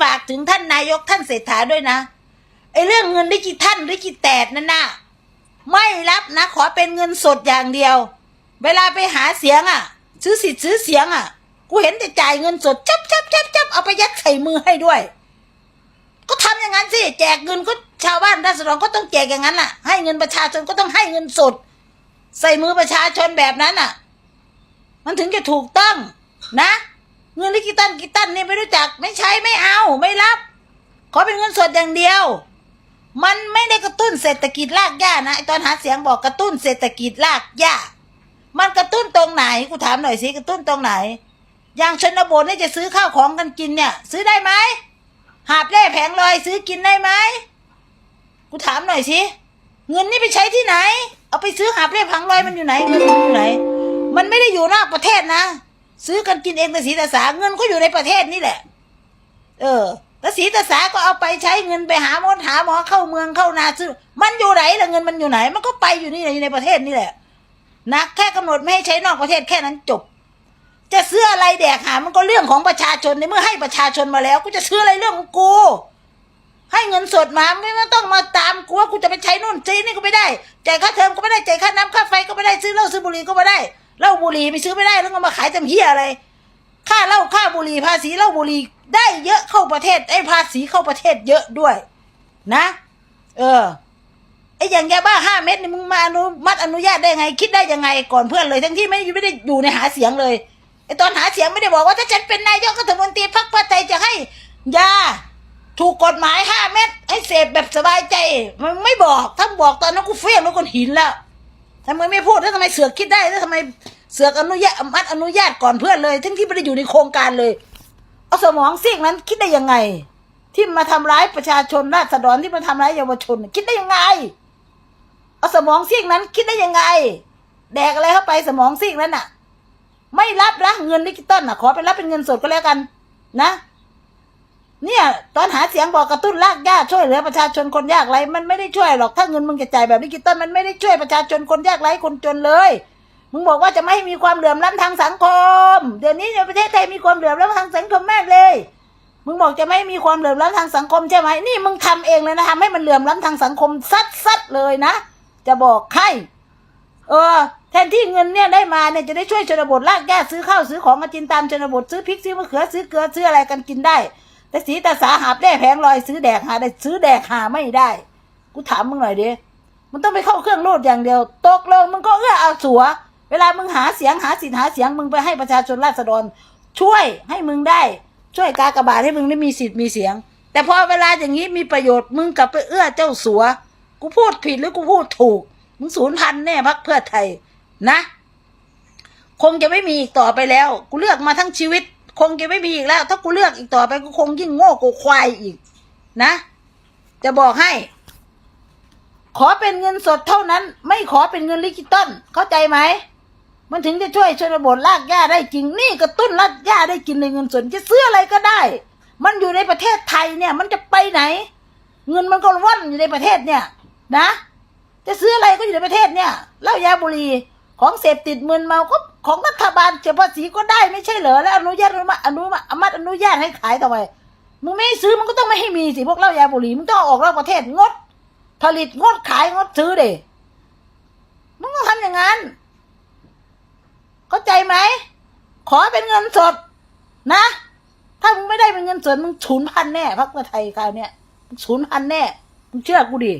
ฝากถึงท่านนายกท่านเศรษฐาด้วยนะไอ้เรื่องเงินดิจิทัลดิจิแตดนั่นน่ะไม่รับนะ ขอเป็นเงินสดอย่างเดียว เวลาไปหาเสียงอะ ซื้อสิทธิ์ซื้อเสียงอะ กูเห็นแต่จ่ายเงินสดจับจับจับจับเอาไปยัดใส่มือให้ด้วย ก็ทำอย่างนั้นสิแจกเงินก็ชาวบ้านราษฎรก็ต้องแจกอย่างนั้นล่ะ ให้เงินประชาชนก็ต้องให้เงินสด ใส่มือประชาชนแบบนั้นอะ มันถึงจะถูกต้องนะ เงินดิจิตัลกิตันนี่ไม่รู้จัก ไม่ใช้ไม่เอา ไม่รับ ขอเป็นเงินสดอย่างเดียว มันไม่ได้กระตุ้นเศรษฐกิจรากหญ้านะไอตอนหาเสียงบอกกระตุ้นเศรษฐกิจรากหญ้ามันกระตุ้นตรงไหนกูถามหน่อยสิกระตุ้นตรงไหน อย่างชนบทนี่จะซื้อข้าวของกันกินเนี่ย ซื้อได้ไหมหาบเล่แผงลอยซื้อกินได้ไหมกูถามหน่อยสิเงินนี่ไปใช้ที่ไหน เอาไปซื้อหาบเล่แผงลอยมันอยู่ไหนเงินมันอยู่ไหน มันไม่ได้อยู่นอกประเทศนะ ซื้อกันกินเองแต่สีตาสาเงินก็อยู่ในประเทศนี่แหละ เออแต่สีตาสาก็เอาไปใช้เงินไปหาหมดหาหมอเข้าเมืองเข้านาซื้อ มันอยู่ไหนล่ะเงินมันอยู่ไหน มันก็ไปอยู่นี่แหละอยู่ในประเทศนี่แหละนะแค่กำหนดไม่ให้ใช้นอกประเทศแค่นั้นจบ จะซื้ออะไรแดกหา มันก็เรื่องของประชาชนในเมื่อให้ประชาชนมาแล้วกูจะซื้ออะไรเรื่องของกูให้เงินสดมาไม่ต้องมาตามกูว่ากูจะไปใช้นู่นใช้นี่ก็ไม่ได้จ่ายค่าเทอมก็ไม่ได้จ่ายค่าน้ำค่าไฟก็ไม่ได้ซื้อเหล้าซื้อบุหรี่ก็ไม่ได้ เหล้าบุหรี่ไม่ซื้อไม่ได้แล้วก็มาขายจำเฮียอะไร ค่าเหล้าค่าบุหรี่ภาษีเหล้าบุหรี่ได้เยอะเข้าประเทศไอ้ภาษีเข้าประเทศเยอะด้วย นะ เออไอ้อย่างยาบ้าห้าเม็ดนี่มึงมาอนุมัติอนุญาตได้ไง คิดได้ยังไงก่อนเพื่อนเลย ทั้งที่ไม่ไม่ได้อยู่ในหาเสียงเลยไอ้ตอนหาเสียงไม่ได้บอกว่าถ้าฉันเป็นนายกรัฐมนตรีพรรคเพื่อไทยจะให้ยาถูกกฎหมายห้าเม็ดให้เสพแบบสบายใจ มันไม่บอกถ้าบอกตอนนั้นกูเฟี้ยงแล้วคนหินแล้ว ทำไมไม่พูดแล้วทำไมเสือกคิดได้แล้วทำไมเสือกอนุญาตมัดอนุญาตก่อนเพื่อนเลย ทั้งที่ไม่ได้อยู่ในโครงการเลยเอาสมองซีกนั้นคิดได้ยังไง ที่มาทำร้ายประชาชนราษฎรที่มาทำร้ายเยาวชน คิดได้ยังไงเอาสมองซีกนั้นคิดได้ยังไง แดกอะไรเข้าไปสมองซีกนั้นน่ะ ไม่รับนะเงินดิจิตอลน่ะ ขอไปรับเป็นเงินสดก็แล้วกัน นะ เนี่ย ตอนหาเสียงบอกกระตุ้นรากหญ้าช่วยเหลือประชาชนคนยากไร้มันไม่ได้ช่วยหรอกถ้าเงินมึงจะจ่ายแบบดิจิตอลมันไม่ได้ช่วยประชาชนคนยากไร้คนจนเลย มึงบอกว่าจะไม่ให้มีความเหลื่อมล้ำทางสังคม เดี๋ยวนี้ในประเทศไทยมีความเหลื่อมล้ำทางสังคมมากเลย มึงบอกจะไม่มีความเหลื่อมล้ำทางสังคมใช่ไหมนี่มึงทำเองเลยนะทำให้มันเหลื่อมล้ำทางสังคมซัดซัดๆเลยนะ จะบอกใครเออแทนที่เงินเนี่ยได้มาเนี่ยจะได้ช่วยชนบทลากแก้ซื้อข้าวซื้อของมากินตามชนบทซื้อพริกซื้อมะเขือซื้อเกลือซื้ออะไรกันกินได้ แต่สีแต่สาหาบได้แผงลอยซื้อแดกหาได้ซื้อแดกหาไม่ได้ กูถามมึงหน่อยดิมันต้องไปเข้าเครื่องรูดอย่างเดียว ตกลงมึงก็เอื้อเอาสัว เวลามึงหาเสียงหาสิทธิ์หาเสียงมึงไปให้ประชาชนราษฎร ช่วยให้มึงได้ ช่วยกากระบาทให้มึงได้มีสิทธิ์มีเสียง แต่พอเวลาอย่างนี้มีประโยชน์มึงกลับไปเอื้อเจ้าสัว กูพูดผิดหรือกูพูดถูก มึงศูนย์พันแน่พักเพื่อไทยนะ คงจะไม่มีอีกต่อไปแล้ว กูเลือกมาทั้งชีวิต คงจะไม่มีอีกแล้ว ถ้ากูเลือกอีกต่อไปกูคงยิ่งโง่กูควายอีก นะ จะบอกให้ ขอเป็นเงินสดเท่านั้น ไม่ขอเป็นเงินดิจิตอลเข้าใจไหมมันถึงจะช่วยชนบทลากหญ้าได้จริงนี่กระตุ้นลากหญ้าได้กินในเงินสดจะซื้ออะไรก็ได้ มันอยู่ในประเทศไทยเนี่ย มันจะไปไหน เงินมันก็ว่อนอยู่ในประเทศเนี่ย นะ จะซื้ออะไรก็อยู่ในประเทศเนี่ยเหล้ายาบุหรี่ ของเสพติดมึนเมาก็ของรัฐบาลเสียภาษีก็ได้ไม่ใช่เหรอแล้วอนุญาตอนุมัติอนุมัติอนุมัติอนุญาตให้ขายต่อไปมึงไม่ซื้อมันก็ต้องไม่ให้มีสิพวกเหล้ายาบุหรี่มึงต้องออกนอกประเทศงด ผลิตงดขายงดซื้อเด้มึงต้องทำอย่างนั้นเข้าใจไหมขอเป็นเงินสด นะ ถ้ามึงไม่ได้เป็นเงินสดมึงศูนย์พันแน่พรรคเพื่อไทยคราวเนี้ยศูนย์พันแน่มึงเชื่อกูดิ